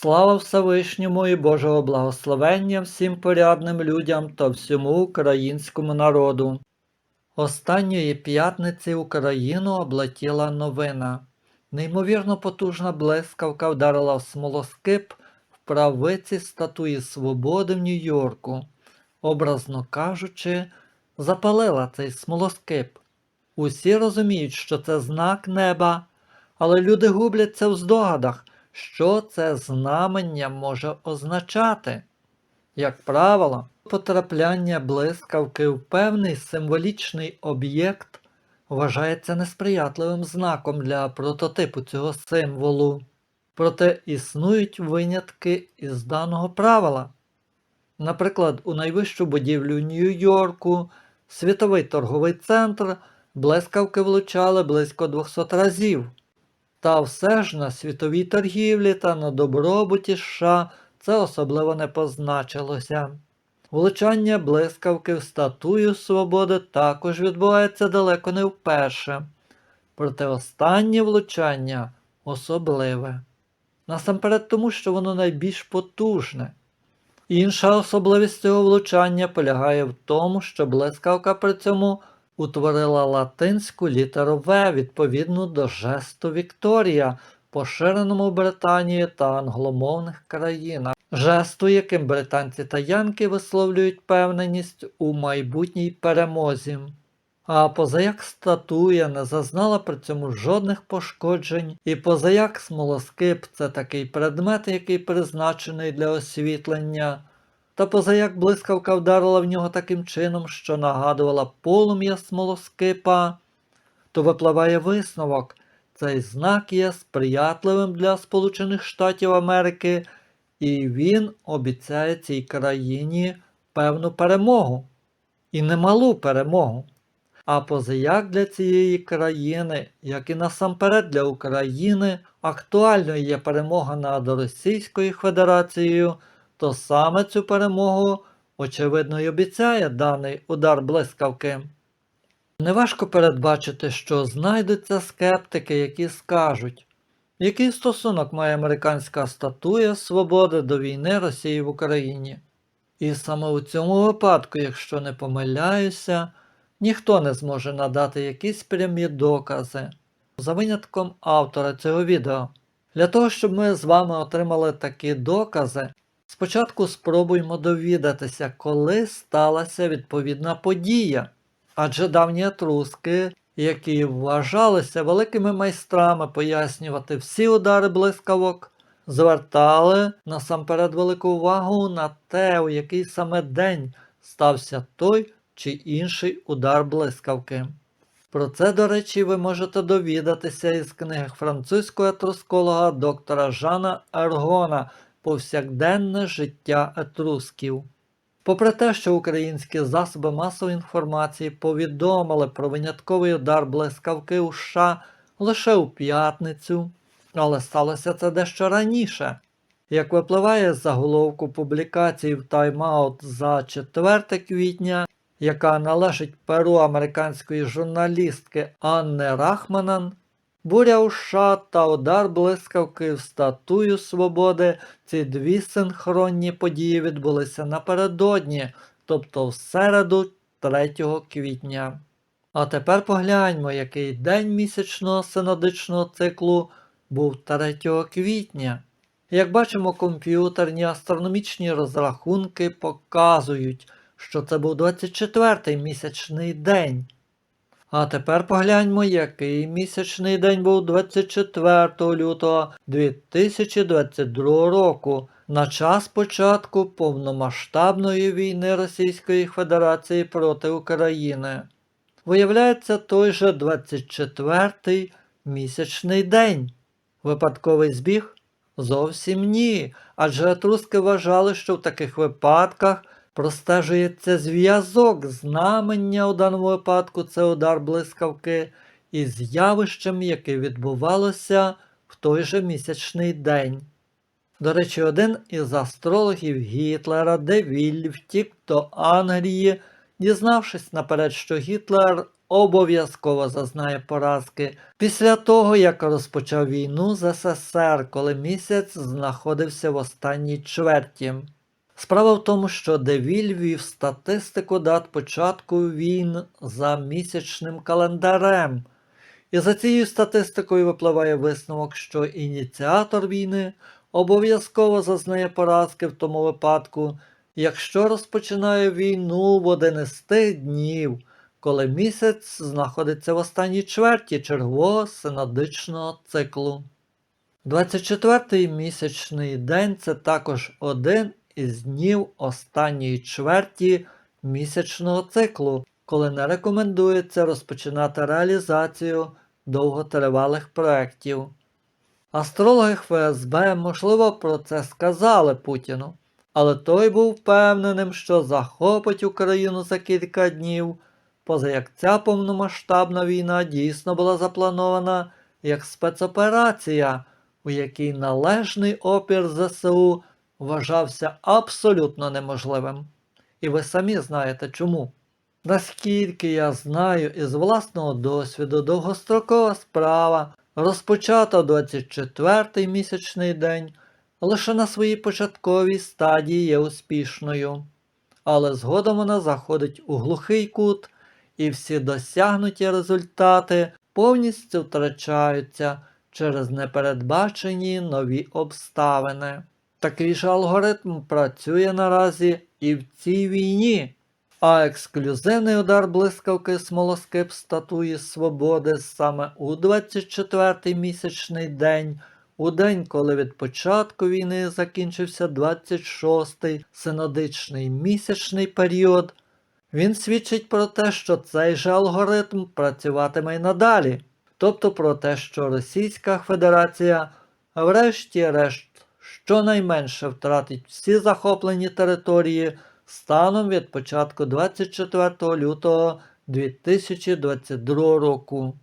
Слава Всевишньому і Божого благословення всім порядним людям та всьому українському народу. Останньої п'ятниці Україну облетіла новина. Неймовірно потужна блискавка вдарила в смолоскип в правиці статуї свободи в Нью-Йорку. Образно кажучи, запалила цей смолоскип. Усі розуміють, що це знак неба, але люди губляться в здогадах, що це знамення може означати. Як правило, потрапляння блискавки в певний символічний об'єкт вважається несприятливим знаком для прототипу цього символу. Проте існують винятки із даного правила. Наприклад, у найвищу будівлю Нью-Йорку, світовий торговий центр, блискавки влучали близько 200 разів. Та все ж на світовій торгівлі та на добробуті США це особливо не позначилося. Влучання блискавки в статую свободи також відбувається далеко не вперше. Проте останнє влучання особливе. Насамперед тому, що воно найбільш потужне. Інша особливість цього влучання полягає в тому, що блискавка при цьому утворила латинську літеру В відповідну до жесту Вікторія, поширеному в Британії та англомовних країнах, жесту, яким британці та янки висловлюють певненість у майбутній перемозі. А позаяк статуя не зазнала при цьому жодних пошкоджень, і позаяк смолоскип це такий предмет, який призначений для освітлення, та позаяк блискавка вдарила в нього таким чином, що нагадувала полум'я смолоскипа, то випливає висновок. Цей знак є сприятливим для Сполучених Штатів Америки, і він обіцяє цій країні певну перемогу. І немалу перемогу. А позаяк для цієї країни, як і насамперед для України, актуальною є перемога над Російською Федерацією, то саме цю перемогу, очевидно, й обіцяє даний удар блискавки. Неважко передбачити, що знайдуться скептики, які скажуть, який стосунок має американська статуя свободи до війни Росії в Україні. І саме у цьому випадку, якщо не помиляюся, ніхто не зможе надати якісь прямі докази, за винятком автора цього відео. Для того, щоб ми з вами отримали такі докази, спочатку спробуємо довідатися, коли сталася відповідна подія. Адже давні етруски, які вважалися великими майстрами пояснювати всі удари блискавок, звертали насамперед велику увагу на те, у який саме день стався той чи інший удар блискавки. Про це, до речі, ви можете довідатися із книги французького етрусколога доктора Жана Ергона Повсякденне життя етрусків. Попри те, що українські засоби масової інформації повідомили про винятковий удар блискавки у США лише у п'ятницю, але сталося це дещо раніше. Як випливає з заголовку публікації в Out за 4 квітня, яка належить перу американської журналістки Анни Рахманан, буря у США та удар блискавки в статую свободи, ці дві синхронні події відбулися напередодні, тобто в середу 3 квітня. А тепер погляньмо, який день місячного синодичного циклу був 3 квітня. Як бачимо, комп'ютерні астрономічні розрахунки показують, що це був 24-й місячний день. А тепер погляньмо, який місячний день був 24 лютого 2022 року, на час початку повномасштабної війни Російської Федерації проти України. Виявляється той же 24-й місячний день. Випадковий збіг? Зовсім ні. Адже етруски вважали, що в таких випадках простежується зв'язок знамення у даному випадку це удар блискавки із явищем, яке відбувалося в той же місячний день. До речі, один із астрологів Гітлера Девіль втік до Англії, дізнавшись наперед, що Гітлер обов'язково зазнає поразки після того, як розпочав війну з СССР, коли місяць знаходився в останній чверті. Справа в тому, що Девіль вів статистику дат початку війн за місячним календарем. І за цією статистикою випливає висновок, що ініціатор війни обов'язково зазнає поразки в тому випадку, якщо розпочинає війну в один із тих днів, коли місяць знаходиться в останній чверті чергового синодичного циклу. 24-й місячний день це також один із днів останньої чверті місячного циклу, коли не рекомендується розпочинати реалізацію довготривалих проєктів. Астрологи ФСБ, можливо, про це сказали Путіну, але той був впевненим, що захопить Україну за кілька днів, поза як ця повномасштабна війна дійсно була запланована як спецоперація, у якій належний опір ЗСУ вважався абсолютно неможливим. І ви самі знаєте чому. Наскільки я знаю із власного досвіду, довгострокова справа розпочата 24-й місячний день лише на своїй початковій стадії є успішною, але згодом вона заходить у глухий кут, і всі досягнуті результати повністю втрачаються через непередбачені нові обставини. Такий же алгоритм працює наразі і в цій війні. А ексклюзивний удар блискавки смолоскип статуї свободи саме у 24-й місячний день, у день, коли від початку війни закінчився 26-й синодичний місячний період, він свідчить про те, що цей же алгоритм працюватиме й надалі, тобто про те, що Російська Федерація, врешті-решт, щонайменше втратить всі захоплені території станом від початку 24 лютого 2022 року.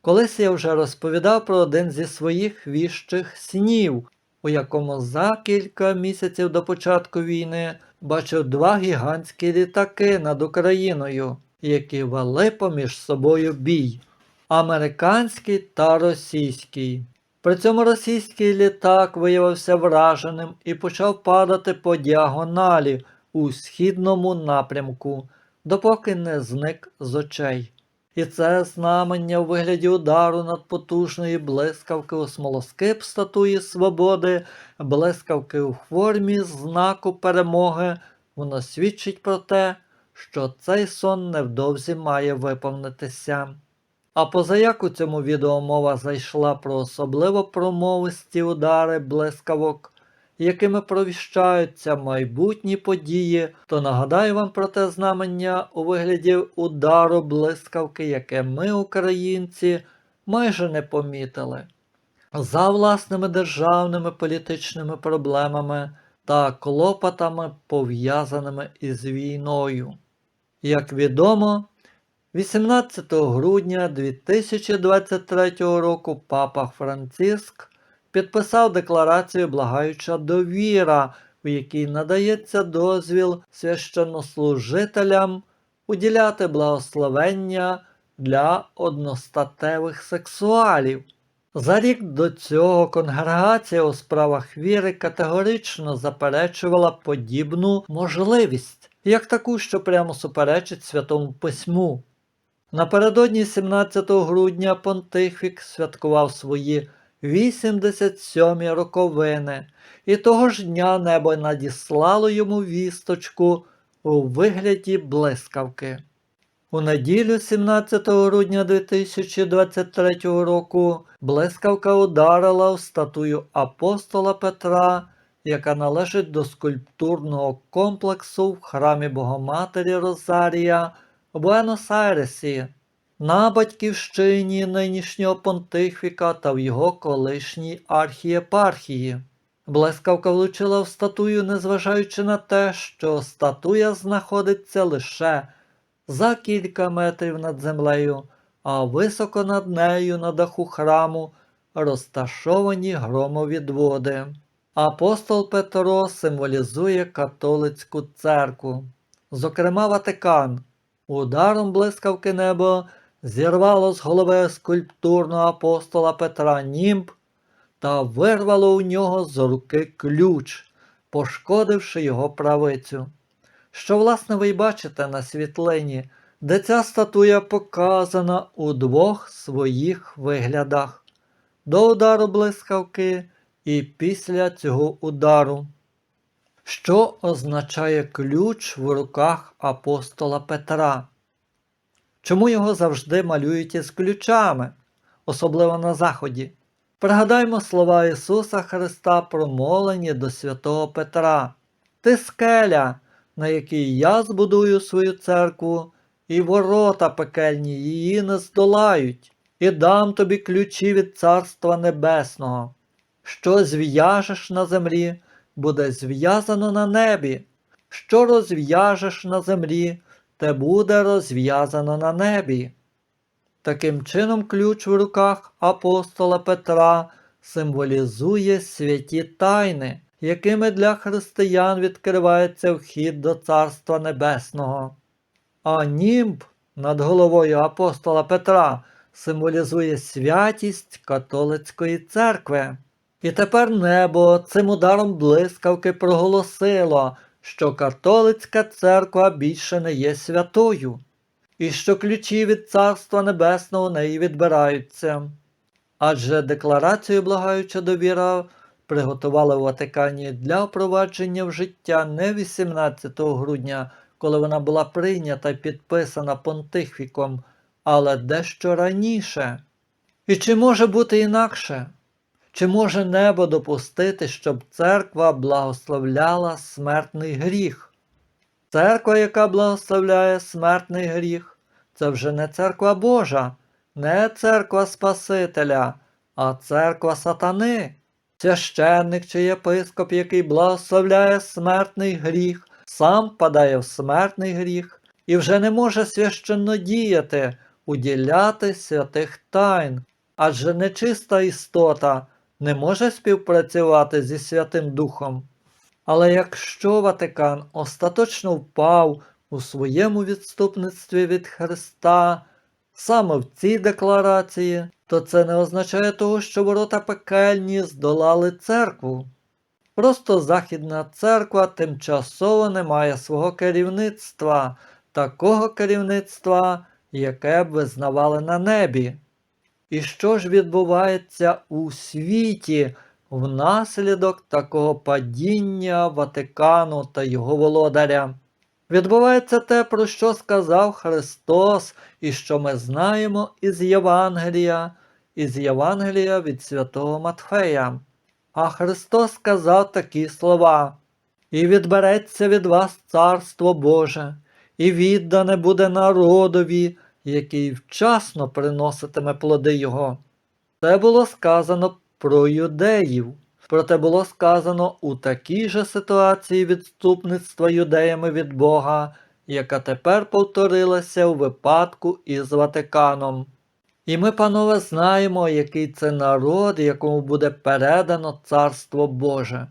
Колись я вже розповідав про один зі своїх віщих снів, у якому за кілька місяців до початку війни бачив два гігантські літаки над Україною, які вели поміж собою бій американський та російський. При цьому російський літак виявився враженим і почав падати по діагоналі у східному напрямку, допоки не зник з очей. І це знамення у вигляді удару над потужної блискавки у смолоскип статуї свободи, блискавки у формі знаку перемоги, воно свідчить про те, що цей сон невдовзі має виповнитися. А позаяк у цьому відео мова зайшла про особливо промовисті удари блискавок, якими провіщаються майбутні події, то нагадаю вам про те знамення у вигляді удару блискавки, яке ми, українці, майже не помітили. За власними державними політичними проблемами та клопотами, пов'язаними із війною. Як відомо, 18 грудня 2023 року папа Франциск підписав декларацію Благаюча довіра, у якій надається дозвіл священнослужителям уділяти благословення для одностатевих сексуалів. За рік до цього конгрегація у справах віри категорично заперечувала подібну можливість, як таку, що прямо суперечить Святому Письму. Напередодні 17 грудня Понтифік святкував свої 87 роковини, і того ж дня небо надіслало йому вісточку у вигляді блискавки. У неділю 17 грудня 2023 року блискавка ударила в статую апостола Петра, яка належить до скульптурного комплексу в храмі Богоматері Розарія в Буенос-Айресі на батьківщині нинішнього понтифіка та в його колишній архієпархії. Блискавка влучила в статую, незважаючи на те, що статуя знаходиться лише за кілька метрів над землею, а високо над нею на даху храму розташовані громовідводи. Апостол Петро символізує католицьку церкву, зокрема Ватикан, Ударом блискавки небо зірвало з голови скульптурного апостола Петра німб та вирвало у нього з руки ключ, пошкодивши його правицю. Що, власне, ви й бачите на світлині, де ця статуя показана у двох своїх виглядах до удару блискавки і після цього удару. Що означає ключ в руках апостола Петра? Чому його завжди малюють із ключами, особливо на Заході? Пригадаймо слова Ісуса Христа, промолені до святого Петра. Ти скеля, на якій я збудую свою церкву, і ворота пекельні її не здолають, і дам тобі ключі від Царства Небесного. Що зв'яжеш на землі, буде зв'язано на небі, що розв'яжеш на землі, те буде розв'язано на небі. Таким чином, ключ в руках апостола Петра символізує святі тайни, якими для християн відкривається вхід до Царства Небесного. А німб над головою апостола Петра символізує святість католицької церкви. І тепер небо цим ударом блискавки проголосило, що католицька церква більше не є святою, і що ключі від Царства Небесного неї відбираються. Адже декларацію благаюча довіра приготували у Ватикані для впровадження в життя не 18 грудня, коли вона була прийнята і підписана понтифіком, але дещо раніше. І чи може бути інакше? Чи може небо допустити, щоб церква благословляла смертний гріх? Церква, яка благословляє смертний гріх, це вже не церква Божа, не церква Спасителя, а церква сатани. Священник чи єпископ, який благословляє смертний гріх, сам падає в смертний гріх і вже не може священно діяти, уділяти святих тайн, адже нечиста істота не може співпрацювати зі Святим Духом. Але якщо Ватикан остаточно впав у своєму відступництві від Христа саме в цій декларації, то це не означає того, що ворота пекельні здолали церкву. Просто Західна церква тимчасово не має свого керівництва, такого керівництва, яке б визнавали на небі. І що ж відбувається у світі внаслідок такого падіння Ватикану та його володаря? Відбувається те, про що сказав Христос, і що ми знаємо із Євангелія, із Євангелія від святого Матфея. А Христос сказав такі слова: І відбереться від вас Царство Боже, і віддане буде народові, який вчасно приноситиме плоди Його. Це було сказано про юдеїв, проте було сказано у такій же ситуації відступництва юдеями від Бога, яка тепер повторилася у випадку із Ватиканом. І ми, панове, знаємо, який це народ, якому буде передано Царство Боже.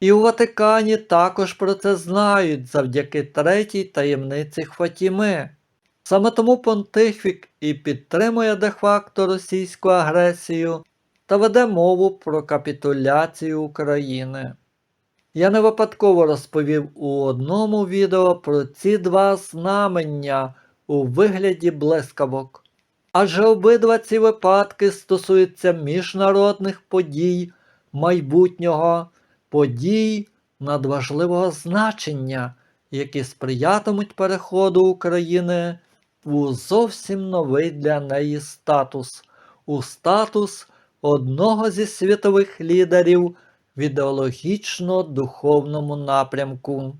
І у Ватикані також про це знають завдяки третій таємниці Хватіми. Саме тому Понтифік і підтримує де-факто російську агресію та веде мову про капітуляцію України. Я не випадково розповів у одному відео про ці два знамення у вигляді блискавок. Адже обидва ці випадки стосуються міжнародних подій майбутнього, подій надважливого значення, які сприятимуть переходу України у зовсім новий для неї статус, у статус одного зі світових лідерів в ідеологічно-духовному напрямку.